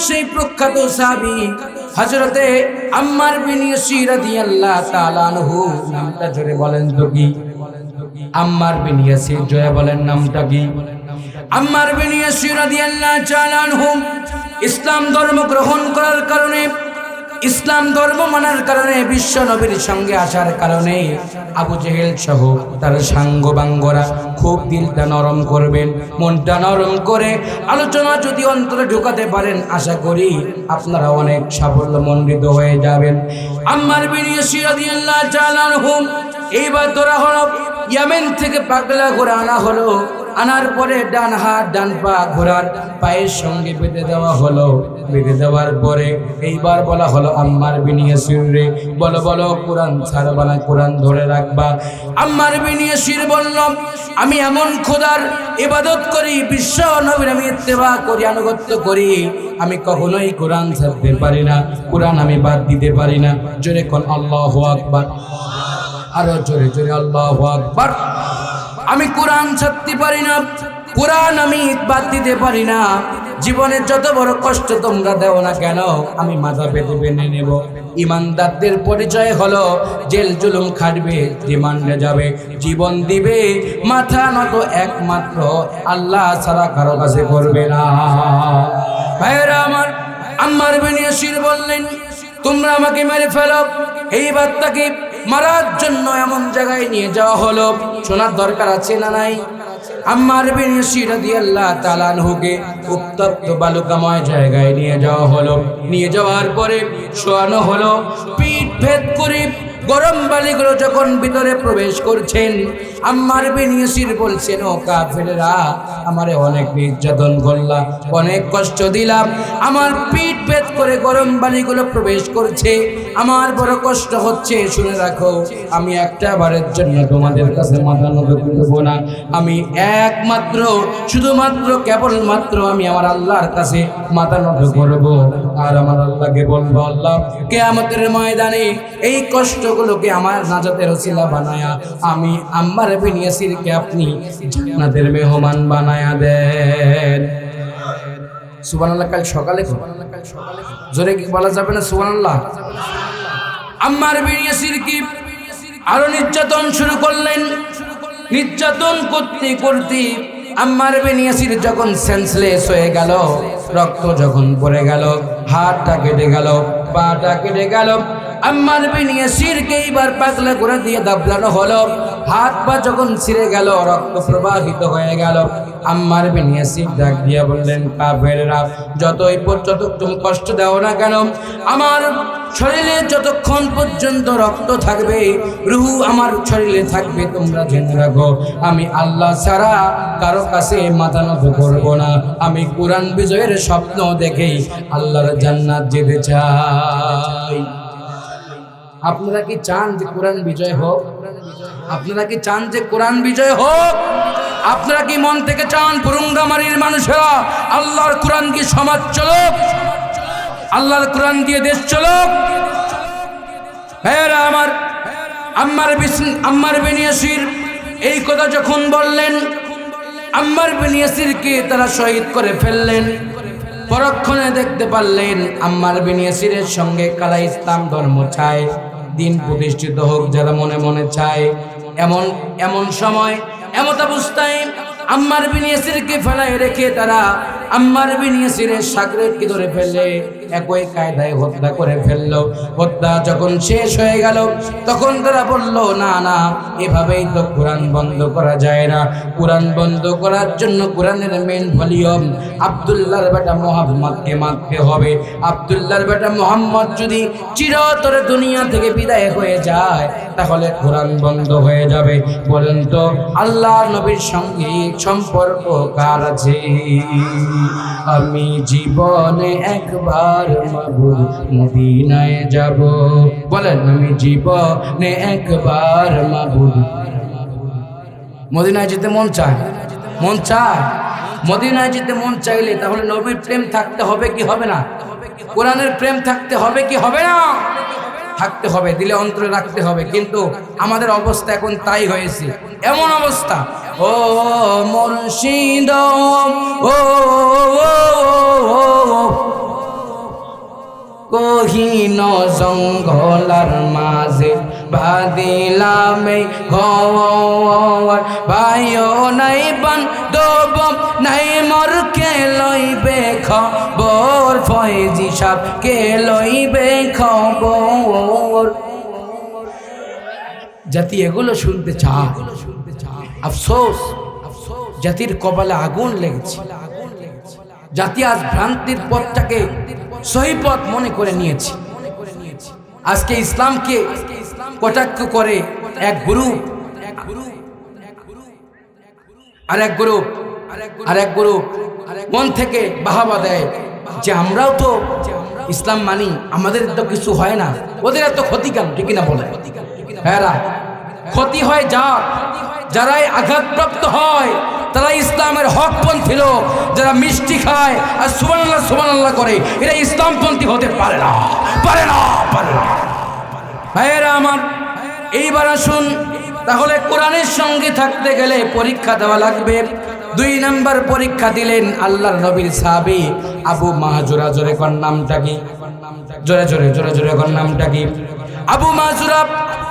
সেই প্রখ্যাত সাবি হজরতে আম্মার বিন নামটা জোরে বলেন তো কি? আম্মার বলেন নামটা কি? আম্মার বিন ইয়াসির ইসলাম ধর্ম গ্রহণ করার কারণে ইসলাম ধর্ম মানার কারণে বিশ্ব নবীর সঙ্গে আসার কারণে আবু জেহেল সহ তার সাঙ্গ বাঙ্গরা খুব দিলটা নরম করবেন, মনটা নরম করে আলোচনা যদি অন্তরে ঢুকাতে পারেন, আশা করি আপনারা অনেক সাফল্য মণ্ডিত হয়ে যাবেন। জালানহুম এইবার ধরা হলো, ইয়ামেন থেকে পাগলা করে আনা হলো। আনার পরে ডান হাত, ডান পা ঘোড়ার পায়ের সঙ্গে বেঁধে দেওয়া হলো। বেঁধে দেওয়ার পরে এইবার বলা হলো, আম্মার বিনিয়ে শিরে বলো বলো, কোরআন ছাড়বা না, কোরআন ধরে রাখবা? আম্মার বিনিয়ে শির বলল, আমি এমন খোদার ইবাদত করি, বিশ্ব নবীর আমি ইত্তেবা করি, আনুগত্য করি। আমি কখনোই কোরআন ছাড়তে পারি না, কোরআন আমি বাদ দিতে পারি না। জোরে কোন আল্লাহ আকবার। আরও জোরে জোরে আল্লাহ আকবার। আমি কোরআন ছাড়তে পারি না, কোরআন আমি বাদ দিতে পারি না। জীবনের যত বড় কষ্ট তোমরা দেও না কেন, আমি মাথা পেতে মেনে নেব। ইমানদারদের পরিচয় হলো, জেল জুলুম খাটবে, রিমান্ডে যাবে, জীবন দিবে, মাথা নত একমাত্র, আল্লাহ ছাড়া কারও কাছে করবে না। ভাইয়েরা আমার, আম্মার বেনিয়াসির বললেন, তোমরা আমাকে মেরে ফেলো, এই বার্তাকে মারার জন্য এমন জায়গায় নিয়ে যাওয়া হলো। শোনার দরকার আছে না নাই? আম্মার বিন উত্তপ্ত বালুকাময় জায়গায় নিয়ে যাওয়া হলো। নিয়ে যাওয়ার পরে শোয়ানো হলো। পিঠ ভেদ করে গরম বালিগুলো যখন ভিতরে প্রবেশ করছেন, আম্মার বিন ইয়াসির বলছেন, ও কাফেরেরা, আমারে অনেক নির্যাতন করলা, অনেক কষ্ট দিলাম। আমার পিঠ ভেদ করে গরম বালিগুলো প্রবেশ করছে। আমার বড় কষ্ট হচ্ছে, শুনে রাখো, আমি একটা বারের জন্য তোমাদের কাছে মাথা নত করব না। আমি একমাত্র, শুধুমাত্র, কেবলমাত্র আমি আমার আল্লাহর কাছে মাথা নত করব। আর আমার আল্লাহকে বলব, আল্লাহ, কেয়ামতের ময়দানে এই কষ্টগুলোকে আমার নাজাতের ওসিলা বানায়া, আমি আম্মার বিন ইয়াসিরকে আপনি জান্নাতের মেহমান বানায়া দেন। সুবহানাল্লাহ, কাল সকালে জোরে কি বলা যাবে না? সুবহানাল্লাহ। আম্মার বিন কি আরও নির্যাতন শুরু করলেন। নির্যাতন করতে করতে আম্মার বিন ইয়াসির যখন সেন্সলেস হয়ে গেল, রক্ত যখন পড়ে গেল, হাতটা কেটে গেল, পাটা কেটে গেল আম্মার বিন ইয়াসিরকে এইবার পাগলা করে দিয়ে দাবলানো হলো। হাত পা যখন ছিঁড়ে গেল, রক্ত প্রবাহিত হয়ে গেল। আম্মার বিন ইয়াসির ডাক দিয়ে বললেন, কাফেররা, যতই পর্যন্ত তুমি কষ্ট দাও না কেন, আমার শরীরে যতক্ষণ পর্যন্ত রক্ত থাকবে, রুহু আমার শরীরে থাকবে, তোমরা জেনে রাখো, আমি আল্লাহ ছাড়া কারও কাছে মাথা নত করব না। আমি কোরআন বিজয়ের স্বপ্ন দেখেই আল্লাহর জান্নাত যেতে চাই। আপনারা কি চান যে কোরআন বিজয় হোক? আপনারা কি চান যে কোরআন বিজয় হোক? আপনারা কি মন থেকে চান পুরুঙ্গামারির মানুষেরা আল্লাহর কোরআন কি সমাজ চলুক? আল্লাহর কোরআন দিয়ে দেশ চলুক? ভাইয়েরা আমার, আম্মার আম্মার বেনিয়াসির এই কথা যখন বললেন, আম্মার বেনিয়াসিরকে তারা শহীদ করে ফেললেন। পরক্ষণে দেখতে পারলেন আম্মার বিনিয়াসিরের সঙ্গে কারা ইসলাম ধর্ম চায়। দিন প্রতিষ্ঠিত হোক যারা মনে মনে চায়। এমন এমন সময়, এমত অবস্থায় আম্মার বিনিয়াসিরকে ফেলায় রেখে তারা আম্মার বিনিয়াসিরের সাগরেরকে ধরে ফেললে একই কায়দায় হত্যা করে ফেলল। হত্যা যখন শেষ হয়ে গেল, তখন তারা বলল, না না, এভাবেই তো কোরআন বন্ধ করা যায় না। কোরআন বন্ধ করার জন্য কোরআনের মেন ভলিউম আবদুল্লাহর বেটা মোহাম্মদকে মারতে হবে। আবদুল্লাহর বেটা মোহাম্মদ যদি চিরতরে দুনিয়া থেকে বিদায় হয়ে যায়, তাহলে কোরআন বন্ধ হয়ে যাবে। বলেন তো আল্লাহ নবীর সঙ্গে সম্পর্ক কার আছে? আমি জীবনে একবার মাবুদ মদিনায় যাব। বলেন, আমি জীবনে একবার মাবুদ মদিনায় যেতে মন চায়? মন চায়? মদিনায় যেতে মন চাইলে তাহলে নবীর প্রেম থাকতে হবে কি হবে না? কোরআনের প্রেম থাকতে হবে কি হবে না? থাকতে হবে, দিলে অন্তরে রাখতে হবে। কিন্তু আমাদের অবস্থা এখন তাই হয়েছে। এমন অবস্থা। ও মুর্শিদ, ও গহীন জঙ্গলার মাঝে বাদিলামে ঘর। ভাইও নাই বান দব নাই মর কে লইবে খবর। ফয়জি সাপ কে লইবে খবর। জাতি এগুলো শুনতে চায়। আফসোস, জাতির কপালে আগুন লেগেছে। জাতি আজ ভ্রান্তির পথটাকে সহি পথ মনে করে নিয়েছে। আজকে ইসলামকে কটাক্ষ করে এক গ্রুপ, আর এক গ্রুপ, আর এক গ্রুপ মন থেকে বাহাবা দেয় যে আমরাও তো ইসলাম মানি, আমাদের তো কিছু হয় না, ওদের এত ক্ষতি কেন? ঠিক না বলে হ্যাঁ ক্ষতি হয় যা যারাই আঘাতপ্রাপ্ত হয় তারা ইসলামের হকপন্থী লোক, যারা মিষ্টি খায় আর সুবান আল্লাহ সুবান আল্লাহ করে, এরা ইসলামপন্থী হতে পারে না পারে না পারে না। ভাইয়েরা আমার, এইবার আসুন, তাহলে কোরআনের সঙ্গে থাকতে গেলে পরীক্ষা দেওয়া লাগবে। দুই নাম্বার পরীক্ষা দিলেন আল্লাহর নবীর সাহাবী আবু মাহাজুরা। জোরে কর নামটা কি? জোরে জোরে জোরে জোরে কর নামটা কি? আবু মাহাজুরা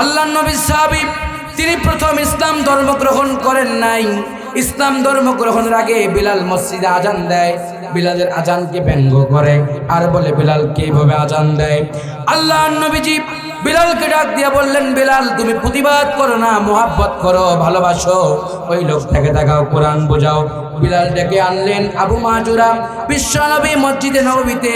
আল্লাহর নবী সাহাবিব তিনি প্রথম ইসলাম ধর্ম গ্রহণ করেন নাই। ইসলাম ধর্ম গ্রহণের আগে বিলাল মসজিদে আজান দেয়, বিলালের আজানকে ব্যঙ্গ করে। আর বলে, বিলাল, কীভাবে আজান দেয়? আল্লাহ নবীজি বিলালকে ডাক দিয়ে বললেন, বিলাল, তুমি প্রতিবাদ করো না, মোহাব্বত করো, ভালোবাসো। ওই লোকটাকে দেখাও, কোরআন বোঝাও। বিলাল ডেকে আনলেন আবু মাজুরা বিশ্বনবী মসজিদে নবীতে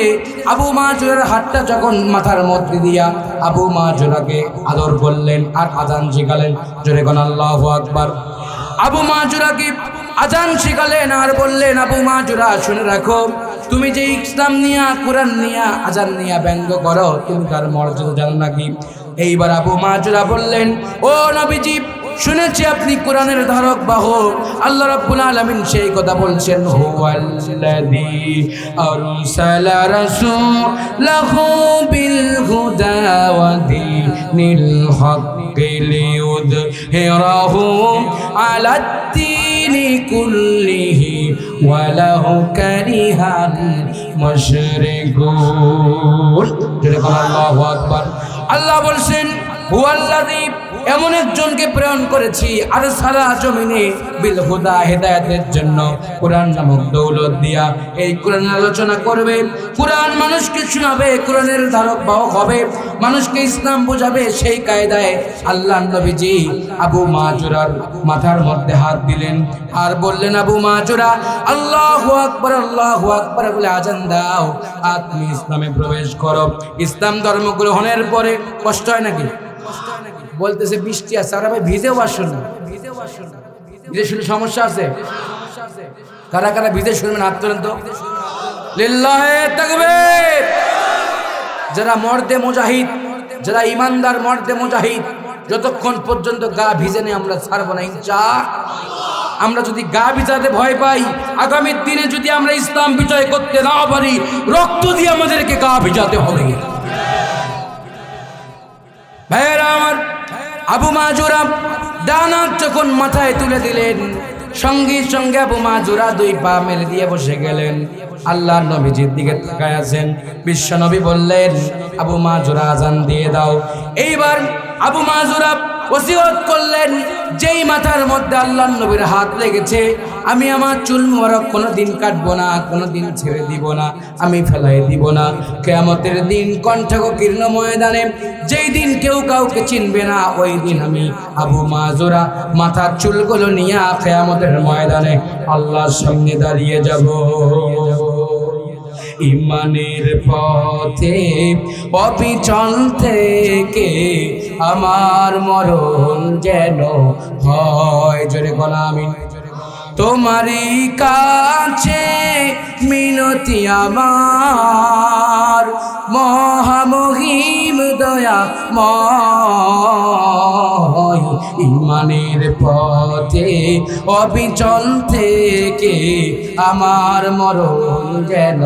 আবু মাজুরার হাতটা যখন মাথার মধ্যে দিয়া আবু মাজুরাকে আদর করলেন আর আজান শিখালেন, জোরে কোন আল্লাহ আকবার। আবু মাজুরাকে আজান শিখালেন আর বললেন, আবু মাজুরা, শুনে রাখো তুমি যে ইসলাম নিয়া, কোরআন নিয়া আজান নিয়া ব্যঙ্গ করো, তুমি তার মর্যাদা জানো নাকি? এইবার আবু মাজুরা বললেন, ও নবীজি, শুনেছি আপনি কোরআনের ধারক, বাহক। আল্লাহ রাব্বুল আলামিন সেই কথা বলছেন, হুয়াল্লাযী আরসালা রাসূলাহু বিল হুদা ওয়া দীনিল আলাদ কারিহাল মুশরিকুন জোরে বলো আল্লাহু আকবার আল্লাহ বলছেন হুয়াল্লাযী এমন একজনকে প্রেরণ করেছি আর সারা জমিনে বিল হুদা হেদায়াতের জন্য কোরআন নামক দৌলত দিয়া এই কোরআন আলোচনা করবে। কোরআন মানুষকে শোনাবে, কোরআনের ধারক বাহক হবে, মানুষকে ইসলাম বোঝাবে সেই কায়দায় আল্লাহ নবীজি আবু মাজুরার মাথার মধ্যে হাত দিলেন আর বললেন, আবু মাজুরা, আল্লাহু আকবার আল্লাহু আকবার, বলে আজান দাও। তুমি ইসলামে প্রবেশ করো। ইসলাম ধর্ম গ্রহণের পরে কষ্ট হয় নাকি? বলতেছে, বৃষ্টি আছে। আর ভাই ভিজেও আসুন না। ভিজে শুনে সমস্যা আছে? কারা কারা ভিজে শুনবেন, হাত তোলেন তো। যারা মর্দে মুজাহিদ, যারা ইমানদার মর্দে মুজাহিদ, যতক্ষণ পর্যন্ত গা ভিজে নেই, আমরা ছাড়বো না ইনশা আমরা যদি গা ভিজাতে ভয় পাই, আগামী দিনে যদি আমরা ইসলাম বিজয় করতে না পারি, রক্ত দিয়ে আমাদেরকে গা ভিজাতে হবে। ভাইয়েরা আমার আবু মা মাজুরা ডানাত যখন মাথায় তুলে দিলেন, সঙ্গে সঙ্গে আবু মা জোরা দুই পা মেলে দিয়ে বসে গেলেন। আল্লাহ নবীজির দিকে তাকায় আছেন। বিশ্ব নবী বললেন, আবু মা জোরা আজান দিয়ে দাও। এইবার আবু মাজুরা ওসিয়ত করলেন, যেই মাথার মধ্যে আল্লাহ নবীর হাত লেগেছে আমি আমার চুল মোবারক কোনো দিন কাটবো না কোনো দিন ছেড়ে দিব না, আমি ফেলাই দিব না। কেয়ামতের দিন কণ্ঠক কীর্ণ ময়দানে যেই দিন কেউ কাউকে চিনবে না, ওই দিন আমি আবু মা মাজোরা মাথার চুলগুলো নিয়ে কেয়ামতের ময়দানে আল্লাহর সামনে দাঁড়িয়ে যাব। ইমানের পথে অবিচল থেকে আমার মরণ যেন হয়। জোরে গলামিন তোমারই কাছে মিনতি আমার। মহামহিম দয়া ইমানের পথে, অবিচল থেকে আমার মরণ যেন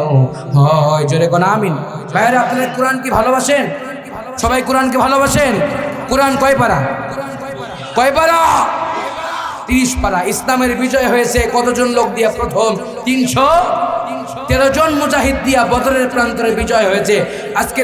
হয়। জোরে কোন আমিন। ভাইয়েরা, আপনারা কোরআন ভালোবাসেন? সবাই কোরআনকে ভালোবাসেন? কোরআন কয় পারা? কয় পারা? তিরিশ পারা। ইসলামের বিজয় হয়েছে কতজন লোক দিয়া প্রথম? তিনশো? তেরো জন মুজাহিদ দিয়া বদরের প্রান্তরে বিজয় হয়েছে। আজকে